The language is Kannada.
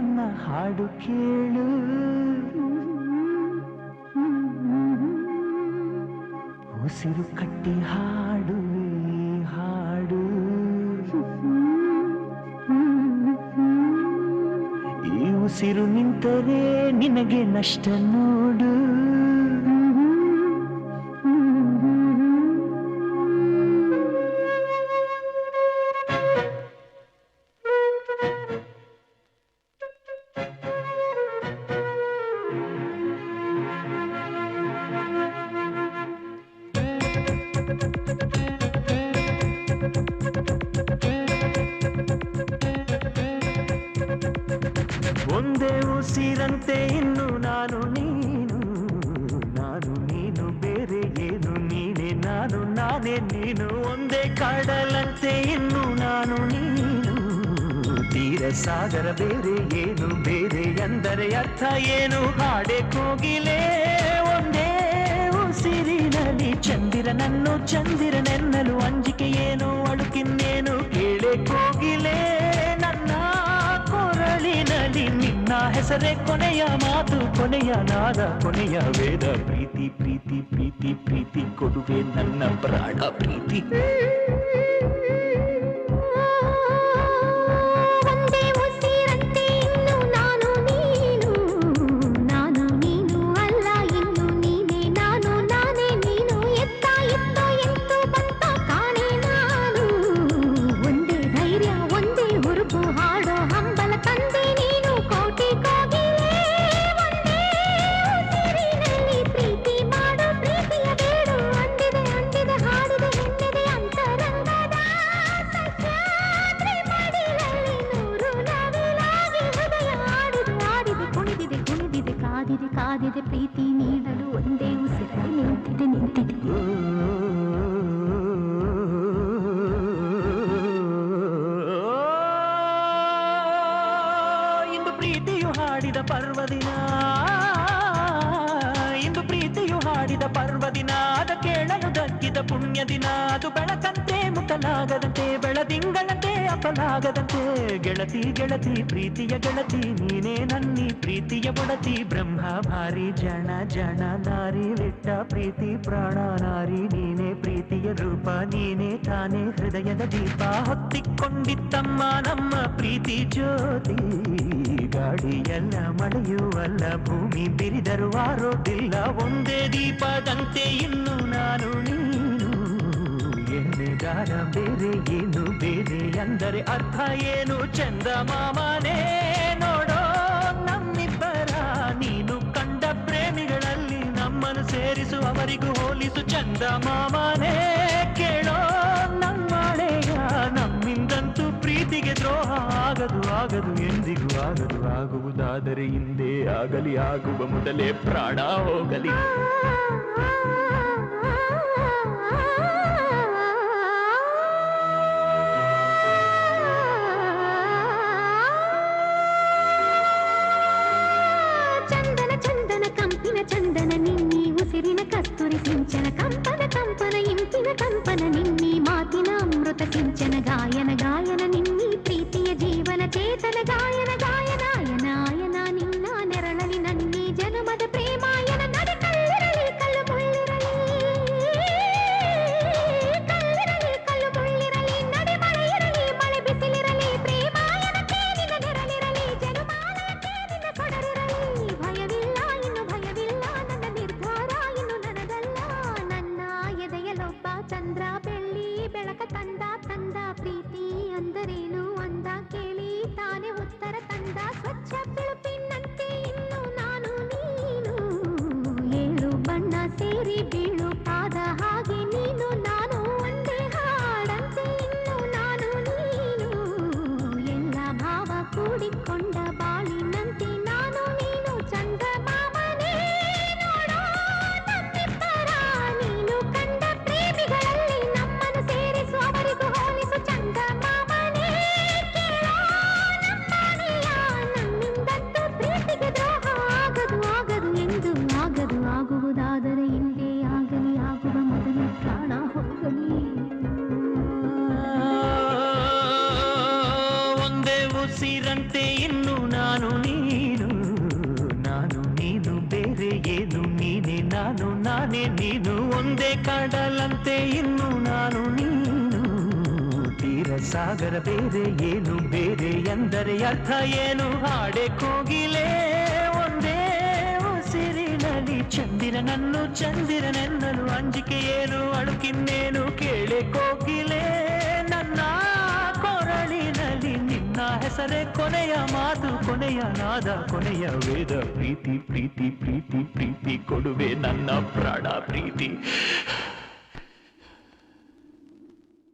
ಹಾಡು ಕೇಳು. ಉಸಿರು ಕಟ್ಟಿ ಹಾಡು ಹಾಡು. ಈ ಉಸಿರು ನಿಂತರೆ ನಿನಗೆ ನಷ್ಟ ನೋಡು. ಒಂದೇ ಉಸಿರಂತೆ ಇನ್ನು ನಾನು ನೀನು ನಾನು ನೀನು ಬೇರೆ ಏನು ನೀನೆ, ನಾನು ನಾನೇ ನೀನು. ಒಂದೇ ಕಡಲಂತೆ ಇನ್ನು ನಾನು ನೀನು, ತೀರ ಸಾಗರ ಬೇರೆ ಏನು ಬೇರೆ ಎಂದರೆ ಅರ್ಥ ಏನು? ಹಾಡೆ ಕೋಗಿಲೆ, ಒಂದೇ ಉಸಿರಿನಲ್ಲಿ ಚಂದಿರನನ್ನು ಚಂದಿರನೆನ್ನಲು ಅಂಜಿಕೆ ಏನು ಅಳುಕಿನ್ನೇನು ಕೇಳೆ ಕೋಗಿಲೆ ನನ್ನ ಕೊರಳಿನಲ್ಲಿ ನಿನ್ನ ಹೆಸರೇ ಕೊನೆಯ ಮಾತು ಕೊನೆಯ ನಾದ ಕೊನೆಯ ವೇದ ಪ್ರೀತಿ ಪ್ರೀತಿ ಪ್ರೀತಿ ಪ್ರೀತಿ ಕೊಡುವೆ ನನ್ನ ಪ್ರಾಣ ಪ್ರೀತಿ ಕಾದಿದೆ ಕಾದಿದೆ ಪ್ರೀತಿ ನೀಡಲು ಒಂದೇ ಉಸಿರಲ್ಲಿ ನಿಂತಿದೆ ನಿಂತಿದೆ. ಇಂದು ಪ್ರೀತಿಯು ಹಾಡಿದ ಪರ್ವದಿನ. ಪ್ರೀತಿಯು ಹಾಡಿದ ಪರ್ವದಿನ ಅದ ಕೇಳಲು ದಕ್ಕಿದ ಪುಣ್ಯ ದಿನ ಅದು ಬೆಳಕಂತೆ ಮುಖಲಾಗದಂತೆ ಬೆಳದಿಂಗಳಂತೆ ಅಪಲಾಗದಂತೆ ಗೆಳತಿ ಗೆಳತಿ ಪ್ರೀತಿಯ ಗೆಳತಿ ನೀನೇ ನನ್ನಿ ಪ್ರೀತಿಯ ಬುಡತಿ ಬ್ರಹ್ಮ ಭಾರಿ ಜನ ಜನ ನಾರಿ ಲಿಟ್ಟ ಪ್ರೀತಿ ಪ್ರಾಣ ನಾರಿ ನೀನೇ ಪ್ರೀತಿಯ ರೂಪ ನೀನೇ ತಾನೇ ಹೃದಯದ ದೀಪ ಹೊತ್ತಿಕೊಂಡಿತ್ತಮ್ಮ ನಮ್ಮ ಪ್ರೀತಿ ಜ್ಯೋತಿ ಗಾಡಿಯಲ್ಲ ಮಳೆಯುವಲ್ಲ ಭೂಮಿ ಬಿರಿದರು ಆರೋದಿಲ್ಲ ಒಂದೇ ದೀಪದಂತೆ ಇನ್ನು ನಾನು ನೀನು. ಎಣ್ಣೆಗಾರ ಬೇರೆ, ಏನು ಬೇರೆ ಅಂದರೆ ಅರ್ಥ ಏನು? ಚಂದ ಮಾಮನೇ ನೋಡೋ ನಮ್ಮಿಬ್ಬರ. ನೀನು ಕಂಡ ಪ್ರೇಮಿಗಳಲ್ಲಿ ನಮ್ಮನ್ನು ಸೇರಿಸು, ಅವರಿಗೂ ಹೋಲಿಸು. ಚಂದ ಮಾಮನೇ ಆಗುವುದಾದರೆ ಹಿಂದೆ ಆಗಲಿ ಆಗುವ ಮೊದಲೇ ಪ್ರಾಣ ಹೋಗಲಿ ಚಂದನ ಚಂದನ ಕಂಪಿನ ಚಂದನ ನಿನ್ನಿ ಉಸಿರಿನ ಕಸ್ತೂರಿ ಸಿಂಚನ ಕಂಪನ ಕಂಪನ ಇಂಪಿನ ಕಂಪನ ನಿನ್ನಿ ಮಾತಿನ ರಿಬಿಂಬ ಸಾಗರ ಬೇರೆ ಏನು ಬೇರೆ ಎಂದರೆ ಅರ್ಥ ಏನು? ಹಾಡೆ ಕೋಗಿಲೆ ಒಂದೇ ಉಸಿರಿನಲ್ಲಿ ಚಂದಿರನನ್ನು ಚಂದಿರನೆನ್ನಲು ಅಂಜಿಕೆ ಏನು? ಅಳುಕಿನ್ನೇನು ಕೇಳೆ ಕೋಗಿಲೆ? ನನ್ನ ಕೊರಳಿನಲ್ಲಿ ನಿನ್ನ ಹೆಸರೇ ಕೊನೆಯ ಮಾತು, ಕೊನೆಯ ನಾದ, ಕೊನೆಯ ವೇದ. ಪ್ರೀತಿ ಪ್ರೀತಿ ಪ್ರೀತಿ ಪ್ರೀತಿ, ಕೊಡುವೆ ನನ್ನ ಪ್ರಾಣ, ಪ್ರೀತಿ.